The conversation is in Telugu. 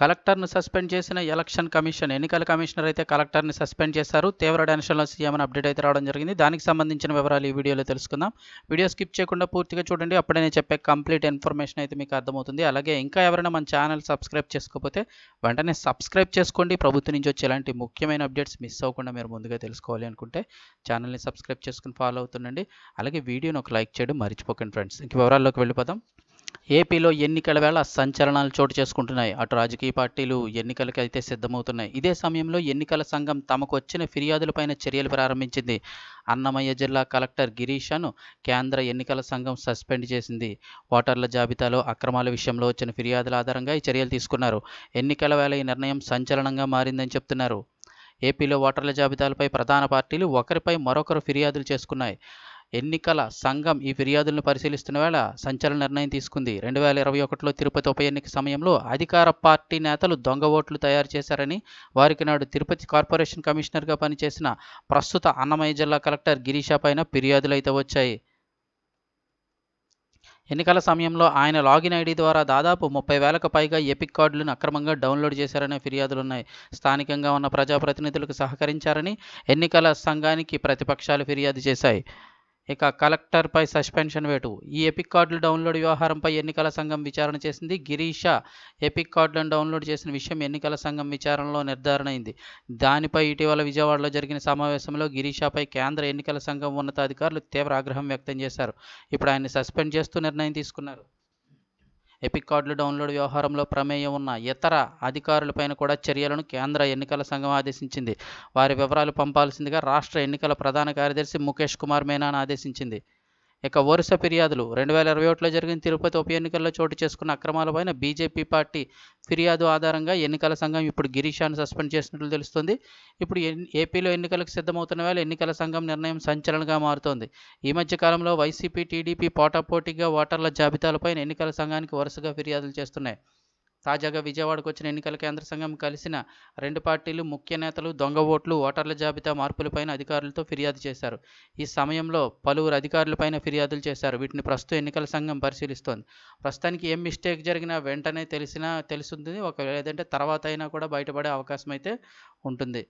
కలెక్టర్ను సస్పెండ్ చేసిన ఎలక్షన్ కమిషన్ ఎన్నికల కమిషనర్ అయితే కలెక్టర్ని సస్పెండ్ చేశారు. తీవ్ర టెన్షన్లో సీఎం అని అప్డేట్ అయితే రావడం జరిగింది. దానికి సంబంధించిన వివరాలు ఈ వీడియోలో తెలుసుకుందాం. వీడియో స్కిప్ చేయకుండా పూర్తిగా చూడండి. అప్పుడే నేను చెప్పే కంప్లీట్ ఇన్ఫర్మేషన్ అయితే మీకు అర్థమవుతుంది. అలాగే ఇంకా ఎవరైనా మన ఛానల్ సబ్స్క్రైబ్ చేసుకోకపోతే వెంటనే సబ్స్క్రైబ్ చేసుకోండి. ప్రభుత్వం నుంచి వచ్చే ఇలాంటి ముఖ్యమైన అప్డేట్స్ మిస్ అవ్వకుండా మీరు ముందుగా తెలుసుకోవాలి అనుకుంటే ఛానల్ని సబ్స్క్రైబ్ చేసుకుని ఫాలో అవుతుండండి. అలాగే వీడియోని ఒక లైక్ చేయడం మర్చిపోకండి ఫ్రెండ్స్. ఇంక వివరాల్లోకి వెళ్ళిపోదాం. ఏపీలో ఎన్నికల వేళ సంచలనాలు చోటు చేసుకుంటున్నాయి. అటు రాజకీయ పార్టీలు ఎన్నికలకు అయితే సిద్ధమవుతున్నాయి. ఇదే సమయంలో ఎన్నికల సంఘం తమకు వచ్చిన ఫిర్యాదులపైన చర్యలు ప్రారంభించింది. అన్నమయ్య జిల్లా కలెక్టర్ గిరీషను కేంద్ర ఎన్నికల సంఘం సస్పెండ్ చేసింది. ఓటర్ల జాబితాలో అక్రమాల విషయంలో వచ్చిన ఫిర్యాదుల ఆధారంగా ఈ చర్యలు తీసుకున్నారు. ఎన్నికల వేళ ఈ నిర్ణయం సంచలనంగా మారిందని చెప్తున్నారు. ఏపీలో ఓటర్ల జాబితాలపై ప్రధాన పార్టీలు ఒకరిపై మరొకరు ఫిర్యాదులు చేసుకున్నాయి. ఎన్నికల సంఘం ఈ ఫిర్యాదులను పరిశీలిస్తున్న వేళ సంచలన నిర్ణయం తీసుకుంది. రెండు వేల ఇరవై ఒకటిలో తిరుపతి ఉప ఎన్నిక సమయంలో అధికార పార్టీ నేతలు దొంగ ఓట్లు తయారు చేశారని వారికి నాడు తిరుపతి కార్పొరేషన్ కమిషనర్గా పనిచేసిన ప్రస్తుత అన్నమయ్య జిల్లా కలెక్టర్ గిరీషా పైన ఫిర్యాదులు అయితే వచ్చాయి. ఎన్నికల సమయంలో ఆయన లాగిన్ ఐడి ద్వారా దాదాపు ముప్పై వేలకు పైగా ఎపిక్ కార్డులను అక్రమంగా డౌన్లోడ్ చేశారనే ఫిర్యాదులున్నాయి స్థానికంగా ఉన్న ప్రజాప్రతినిధులకు సహకరించారని ఎన్నికల సంఘానికి ప్రతిపక్షాలు ఫిర్యాదు చేశాయి. ఇక కలెక్టర్పై సస్పెన్షన్ వేటు. ఈ ఎపిక్ కార్డులు డౌన్లోడ్ వ్యవహారంపై ఎన్నికల సంఘం విచారణ చేసింది. గిరీష ఎపిక్ కార్డులను డౌన్లోడ్ చేసిన విషయం ఎన్నికల సంఘం విచారణలో నిర్ధారణ అయింది దానిపై ఇటీవల విజయవాడలో జరిగిన సమావేశంలో గిరీషాపై కేంద్ర ఎన్నికల సంఘం ఉన్నతాధికారులు తీవ్ర ఆగ్రహం వ్యక్తం చేశారు. ఇప్పుడు ఆయన్ని సస్పెండ్ చేస్తూ నిర్ణయం తీసుకున్నారు. ఎపిక్ కార్డులు డౌన్లోడ్ వ్యవహారంలో ప్రమేయం ఉన్న ఇతర అధికారులపైన కూడా చర్యలను కేంద్ర ఎన్నికల సంఘం ఆదేశించింది. వారి వివరాలు పంపాల్సిందిగా రాష్ట్ర ఎన్నికల ప్రధాన కార్యదర్శి ముఖేష్ కుమార్ మీనాను ఆదేశించింది. ఇక వరుస ఫిర్యాదులు. రెండు వేల ఇరవై ఒకటిలో జరిగిన తిరుపతి ఉప ఎన్నికల్లో చోటు చేసుకున్న అక్రమాలపైన బీజేపీ పార్టీ ఫిర్యాదు ఆధారంగా ఎన్నికల సంఘం ఇప్పుడు గిరీషాను సస్పెండ్ చేసినట్లు తెలుస్తుంది. ఇప్పుడు ఏపీలో ఎన్నికలకు సిద్ధమవుతున్న వేళ ఎన్నికల సంఘం నిర్ణయం సంచలనంగా మారుతోంది. ఈ మధ్య కాలంలో వైసీపీ టీడీపీ పోటాపోటీగా ఓటర్ల జాబితాలపైన ఎన్నికల సంఘానికి వరుసగా ఫిర్యాదులు చేస్తున్నాయి. తాజాగా విజయవాడకు వచ్చిన ఎన్నికల కేంద్ర సంఘం కలిసిన రెండు పార్టీలు ముఖ్య నేతలు దొంగ ఓట్లు ఓటర్ల జాబితా మార్పులపైన అధికారులతో ఫిర్యాదు చేశారు. ఈ సమయంలో పలువురు అధికారులపైన ఫిర్యాదులు చేశారు. వీటిని ప్రస్తుతం ఎన్నికల సంఘం పరిశీలిస్తోంది. ప్రస్తుతానికి ఏం మిస్టేక్ జరిగినా వెంటనే తెలిసినా తెలుస్తుంది ఒక లేదంటే తర్వాత అయినా కూడా బయటపడే అవకాశం అయితే ఉంటుంది.